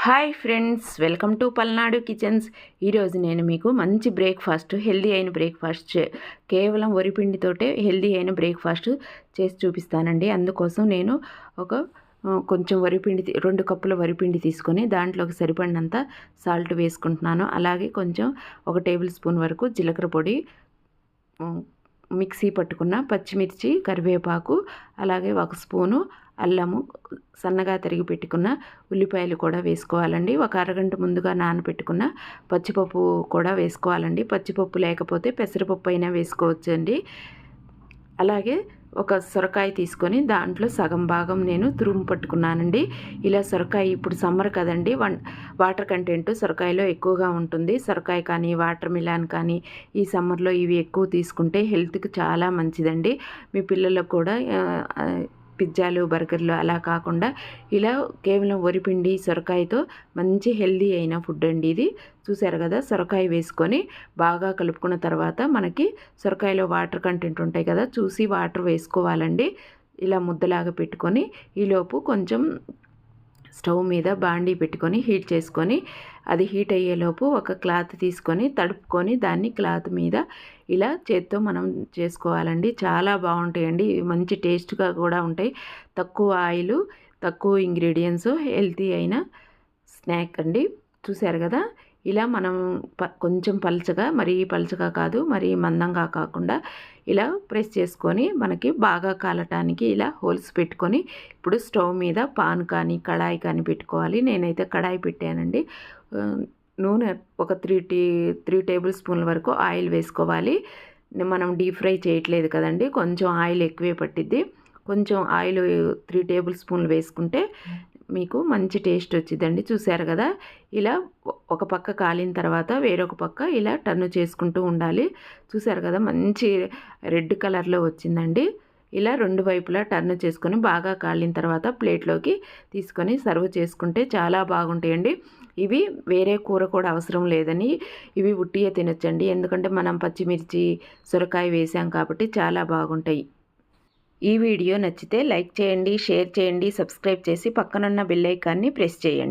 Hi friends welcome to Palnadu kitchens. ఈరోజు నేను మీకు మంచి బ్రేక్ఫాస్ట్ హెల్దీ అయిన బ్రేక్ఫాస్ట్ చే- కేవలం వరిపిండితోటే హెల్దీ అయిన బ్రేక్ఫాస్ట్ చేసి చూపిస్తానండి. అందుకోసం నేను ఒక కొంచెం వరిపిండి రెండు కప్పుల వరిపిండి తీసుకొని దాంట్లోకి సరిపడినంత సాల్ట్ వేసుకుంటున్నాను. అలాగే కొంచెం ఒక టేబుల్ స్పూన్ వరకు జీలకర్ర పొడి మిక్సీ పట్టుకున్న పచ్చిమిర్చి కరివేపాకు అలాగే ఒక స్పూను అల్లము సన్నగా తరిగి పెట్టుకున్న ఉల్లిపాయలు కూడా వేసుకోవాలండి. ఒక అరగంట ముందుగా నానబెట్టుకున్న పచ్చిపప్పు కూడా వేసుకోవాలండి. పచ్చిపప్పు లేకపోతే పెసరపప్పు అయినా వేసుకోవచ్చండి. అలాగే ఒక సొరకాయ తీసుకొని దాంట్లో సగం భాగం నేను తురుము పట్టుకున్నానండి. ఇలా సొరకాయ ఇప్పుడు సమ్మర్ కదండి వన్ వాటర్ కంటెంట్ సొరకాయలో ఎక్కువగా ఉంటుంది. సొరకాయ కానీ వాటర్ మిలాన్ కానీ ఈ సమ్మర్లో ఇవి ఎక్కువ తీసుకుంటే హెల్త్కి చాలా మంచిదండి. మీ పిల్లలకు కూడా పిజ్జాలు బర్గర్లు అలా కాకుండా ఇలా కేవలం వరిపిండి సొరకాయతో మంచి హెల్దీ అయిన ఫుడ్ అండి ఇది. చూసారు కదా? సొరకాయ వేసుకొని బాగా కలుపుకున్న తర్వాత మనకి సొరకాయలో వాటర్ కంటెంట్ ఉంటాయి కదా? చూసి వాటర్ వేసుకోవాలండి. ఇలా ముద్దలాగా పెట్టుకొని ఈలోపు కొంచెం స్టవ్ మీద బాండీ పెట్టుకొని హీట్ చేసుకొని అది హీట్ అయ్యేలోపు ఒక క్లాత్ తీసుకొని తడుపుకొని దాన్ని క్లాత్ మీద ఇలా చేత్తో మనం చేసుకోవాలండి. చాలా బాగుంటాయండి. మంచి టేస్ట్గా కూడా ఉంటాయి. తక్కువ ఆయిల్ తక్కువ ఇంగ్రీడియంట్స్ హెల్తీ అయిన స్నాక్ అండి. చూశారు కదా? ఇలా మనం ప కొంచెం పలుచగా మరీ పలుచగా కాదు మరీ మందంగా కాకుండా ఇలా ప్రెస్ చేసుకొని మనకి బాగా కాలటానికి ఇలా హోల్స్ పెట్టుకొని ఇప్పుడు స్టవ్ మీద పాన్ కానీ కడాయి కానీ పెట్టుకోవాలి. నేనైతే కడాయి పెట్టానండి. నూనె ఒక త్రీ టీ త్రీ టేబుల్ స్పూన్ల వరకు ఆయిల్ వేసుకోవాలి. మనం డీప్ ఫ్రై చేయట్లేదు కదండి కొంచెం ఆయిల్ ఎక్కువే పట్టిద్ది. కొంచెం ఆయిల్ త్రీ టేబుల్ స్పూన్లు వేసుకుంటే మీకు మంచి టేస్ట్ వచ్చిందండి. చూశారు కదా? ఇలా ఒక పక్క కాలిన తర్వాత వేరొక పక్క ఇలా టర్న్ చేసుకుంటూ ఉండాలి. చూశారు కదా? మంచి రెడ్ కలర్లో వచ్చిందండి. ఇలా రెండు వైపులా టర్న్ చేసుకొని బాగా కాలిన తర్వాత ప్లేట్లోకి తీసుకొని సర్వ్ చేసుకుంటే చాలా బాగుంటాయండి. ఇవి వేరే కూర కూడా అవసరం లేదని ఇవి ఉట్టియే తినొచ్చండి. ఎందుకంటే మనం పచ్చిమిర్చి సొరకాయ వేసాం కాబట్టి చాలా బాగుంటాయి. ఈ వీడియో నచ్చితే లైక్ చేయండి షేర్ చేయండి సబ్స్క్రైబ్ చేసి పక్కనున్న బెల్ ఐకాన్ని ప్రెస్ చేయండి.